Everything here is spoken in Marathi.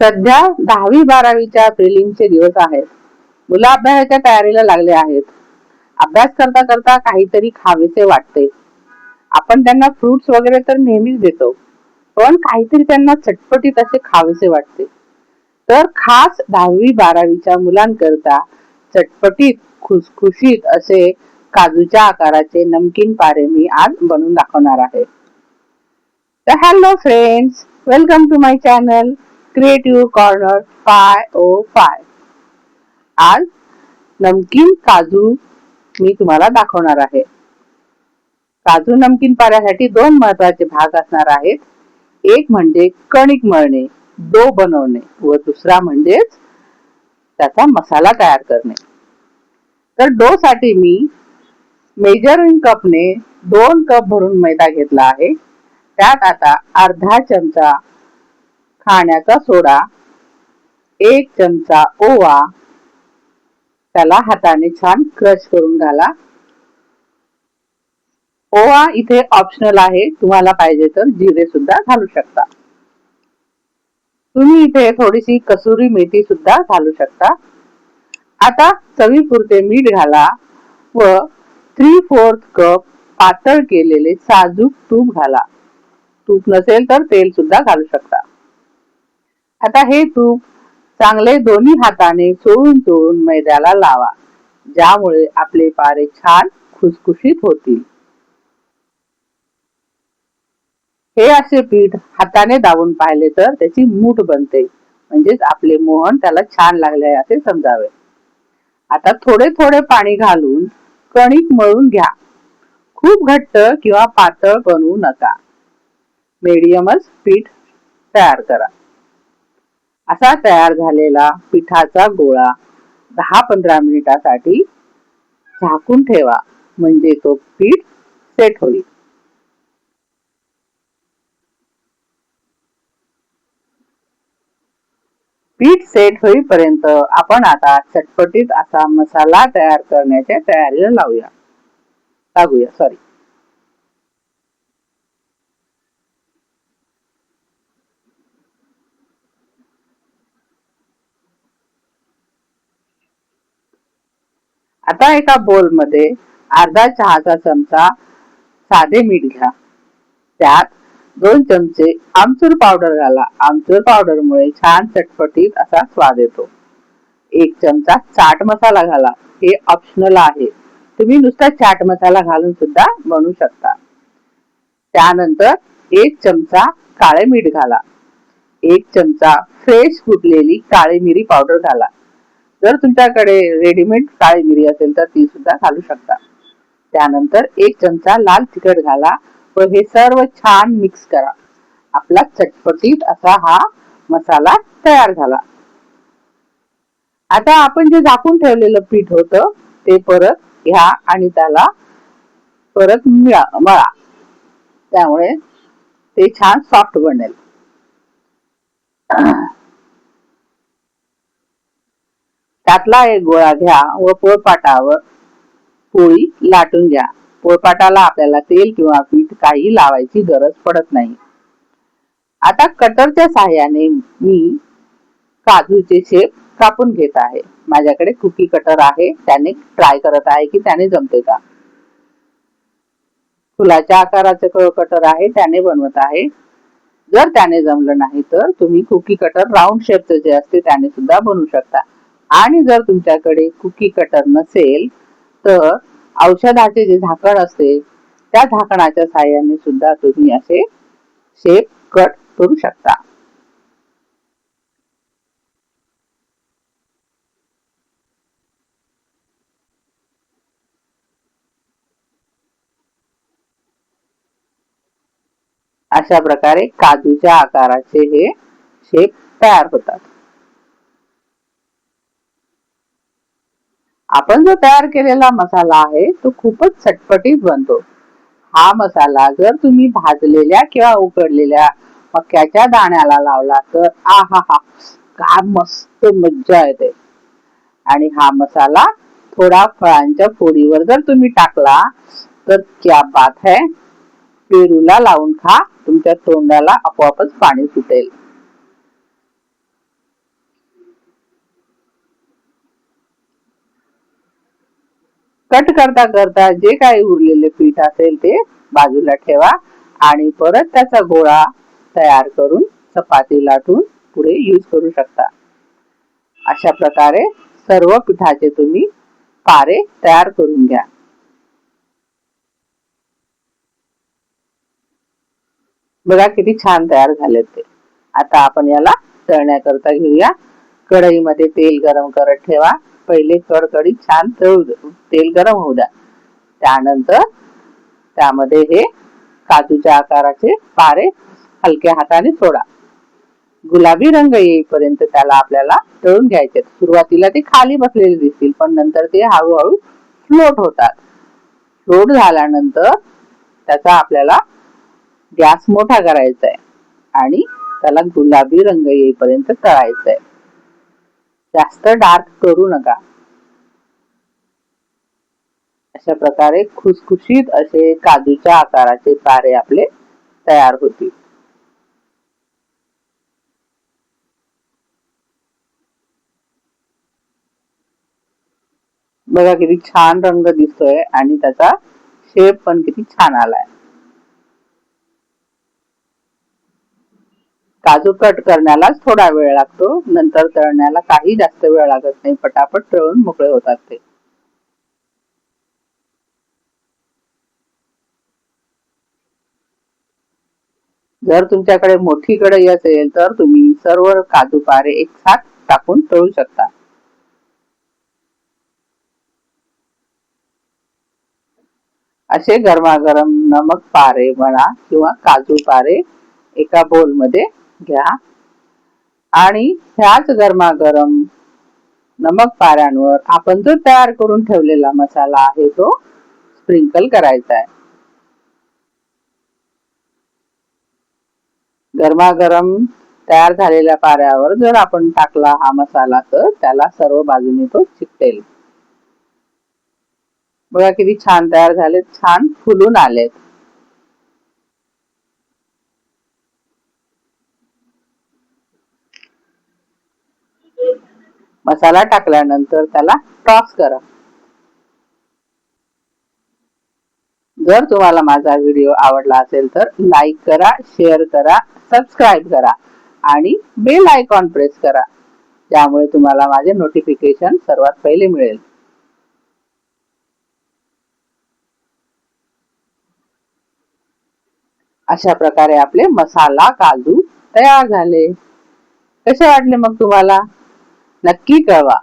सध्या दहावी बारावीच्या प्रिलिमचे दिवस आहेत. मुलं अभ्यासाच्या तयारीला लागले आहेत. अभ्यास करता करता काहीतरी खावेसे वाटते. आपण त्यांना फ्रुट्स वगैरे तर नेहमीच देतो पण काहीतरी त्यांना चटपटीत असे खावेसे वाटते. तर खास दहावी बारावीच्या मुलांकरता चटपटीत खुसखुशीत असे काजूच्या आकाराचे नमकीन पारे मी आज बनवून दाखवणार आहे. तर hello friends welcome to my channel creative corner five O five आज नमकीन काजू मी तुम्हाला दाखवणार आहे. काजू नमकीन पाऱ्यासाठी दोन महत्त्वाचे भाग असणार आहेत. एक म्हणजे कणिक मळणे डो बनवणे व दुसरा म्हणजेच त्याचा मसाला तयार करणे. तर डो साठी मी मेजरिंग कपने दोन कप भरून मैदा घेतला आहे. त्यात आता अर्धा चमचा खाण्याचा सोडा. एक चमचा ओवा. त्याला हाताने छान क्रश करून घाला. ओवा इथे ऑप्शनल आहे. तुम्हाला पाहिजे तर जिरे सुद्धा घालू शकता. तुम्ही इथे थोडीशी कसुरी मेथी सुद्धा घालू शकता. आता चवीपुरते मीठ घाला व थ्री फोर्थ कप पातळ केलेले साजूक तूप घाला. तूप नसेल तर तेल सुद्धा घालू शकता. आता हे तूप चांगले दोन्ही हाताने चोळून चोळून मैद्याला लावा ज्यामुळे आपले पारे छान खुसखुशीत होतील. हे असे पीठ हाताने दाबून पाहिले तर त्याची मूठ बनते म्हणजेच आपले मोहन त्याला छान लागले असे समजावे. आता थोडे थोडे पाणी घालून कणिक मळून घ्या. खूप घट्ट किंवा पातळ बनवू नका. मीडियमच पीठ तयार करा. असा तयार झालेला पिठाचा गोळा दहा पंधरा मिनिटासाठी झाकून ठेवा म्हणजे तो पीठ सेट होईल. पीठ सेट होईपर्यंत आपण आता चटपटीत असा मसाला तयार करण्याच्या तयारीला लावूया. लागूया सॉरी आता एका बोलमध्ये अर्धा चहाचा चमचा साधे मीठ घ्या. त्यात दोन चमचे आमचूर पावडर घाला. आमचूर पावडर मुळे छान चटपटीत असा स्वाद येतो. एक चमचा चाट मसाला घाला. हे ऑप्शनल आहे. तुम्ही नुसता चाट मसाला घालून सुद्धा बनवू शकता. त्यानंतर एक चमचा काळे मीठ घाला. एक चमचा फ्रेश कुटलेली काळी मिरी पावडर घाला. जर तुमच्याकडे रेडीमेड काळी मिरी असेल तर ती सुद्धा घालू शकता. त्यानंतर एक चमचा लाल तिखट घाला व हे सर्व छान मिक्स करा. आपला चटपटीत असा हा मसाला तयार झाला. आता आपण जे झाकून ठेवलेलं पीठ होत ते परत घ्या आणि त्याला परत मिळा मळा. त्यामुळे ते छान सॉफ्ट बनेल. त्यातला एक गोळा घ्या व पोळपाटावर पोळी लाटून घ्या. पोळपाटाला आपल्याला तेल किंवा पीठ काही लावायची गरज पडत नाही. आता कटरच्या सहाय्याने मी काजूचे शेप कापून घेत आहे. माझ्याकडे कुकी कटर आहे. त्याने ट्राय करत आहे की त्याने जमते का? फुलाच्या आकाराचे कटर आहे. त्याने बनवत आहे. जर त्याने जमलं नाही तर तुम्ही कुकी कटर राऊंड शेपचे जे असते त्याने सुद्धा बनवू शकता. आणि जर तुमच्याकडे कुकी कटर नसेल तर औषधाचे जे झाकण असते त्या झाकणाच्या सहाय्याने सुद्धा तुम्ही असे शेप कट करू शकता. अशा प्रकारे काजूच्या आकाराचे हे शेप तयार होतात. आपण जो तयार केलेला मसाला आहे तो खूपच चटपटीत बनतो. हा मसाला जर तुम्ही भाजलेल्या किंवा उकडलेल्या मक्याच्या दाण्याला लावला तर आ हा हा काय मस्त मज्जा येते. आणि हा मसाला थोडा फळांच्या फोडीवर जर तुम्ही टाकला तर क्या बात है पेरूला लावून खा तुमच्या तोंडाला आपोआपच पाणी सुटेल. कट करता करता जे काही उरलेले पीठ असेल ते बाजूला ठेवा आणि परत त्याचा गोळा तयार करून चपाती लाटून पुढे यूज करू शकता. अशा प्रकारे सर्व पिठाचे तुम्ही पारे तयार करून घ्या. बघा किती छान तयार झालेत ते. आता आपण याला तळण्याकरता घेऊया. कढईमध्ये तेल गरम करत ठेवा. पहिले कडकडीत छान तळू तेल गरम होऊ द्या. त्यानंतर त्यामध्ये हे काजूच्या आकाराचे पारे हलक्या हाताने सोडा. गुलाबी रंग येईपर्यंत त्याला आपल्याला तळून घ्यायचे. सुरुवातीला ते खाली बसलेले दिसतील पण नंतर ते हळूहळू फ्लोट होतात. फ्लोट झाल्यानंतर त्याचा आपल्याला गॅस मोठा करायचा आहे आणि त्याला गुलाबी रंग येईपर्यंत तळायचा आहे जास्त डार्क करू नका. अशा प्रकारे खुसखुशीत असे काजूच्या आकाराचे पारे आपले तयार होतील. बघा किती छान रंग दिसतोय आणि त्याचा शेप पण किती छान आलाय. काजू कट करण्यालाच थोडा वेळ लागतो. नंतर तळण्याला काही जास्त वेळ लागत नाही. पटापट तळून मोकळे होतात ते. जर तुमच्याकडे मोठी कढई असेल तर तुम्ही सर्व काजू पारे एक साथ टाकून तळू शकता. असे गरमागरम नमक पारे म्हणा किंवा काजू पारे एका बोलमध्ये घ्या. आणि ह्याच गरमागरम नमक पाऱ्यांवर आपण जो तयार करून ठेवलेला मसाला आहे तो स्प्रिंकल करायचा आहे. गरमागरम तयार झालेल्या पाऱ्यावर जर आपण टाकला हा मसाला तर त्याला सर्व बाजूने तो चिकटेल. बघा किती छान तयार झाले छान फुलून आलेत. मसाला टाकल्यानंतर त्याला टॉस करा. जर तुम्हाला माझा व्हिडिओ आवडला असेल तर लाईक करा शेअर करा सबस्क्राईब करा आणि बेल आयकॉन प्रेस करा. त्यामुळे तुम्हाला माझे नोटिफिकेशन सर्वात पहिले मिळेल. अशा प्रकारे आपले मसाला काजू तयार झाले. कसे वाटले मग तुम्हाला? नक्की कळवा.